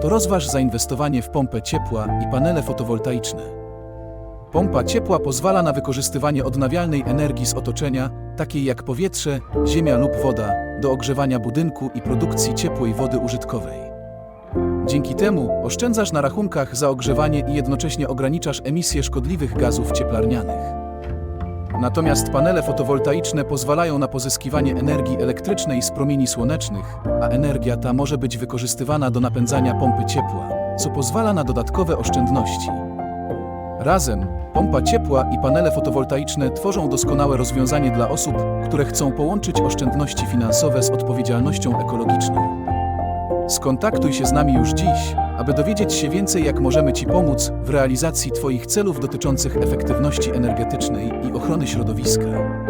to rozważ zainwestowanie w pompę ciepła i panele fotowoltaiczne. Pompa ciepła pozwala na wykorzystywanie odnawialnej energii z otoczenia, takiej jak powietrze, ziemia lub woda, do ogrzewania budynku i produkcji ciepłej wody użytkowej. Dzięki temu oszczędzasz na rachunkach za ogrzewanie i jednocześnie ograniczasz emisję szkodliwych gazów cieplarnianych. Natomiast panele fotowoltaiczne pozwalają na pozyskiwanie energii elektrycznej z promieni słonecznych, a energia ta może być wykorzystywana do napędzania pompy ciepła, co pozwala na dodatkowe oszczędności. Razem pompa ciepła i panele fotowoltaiczne tworzą doskonałe rozwiązanie dla osób, które chcą połączyć oszczędności finansowe z odpowiedzialnością ekologiczną. Skontaktuj się z nami już dziś, aby dowiedzieć się więcej, jak możemy Ci pomóc w realizacji Twoich celów dotyczących efektywności energetycznej i ochrony środowiska.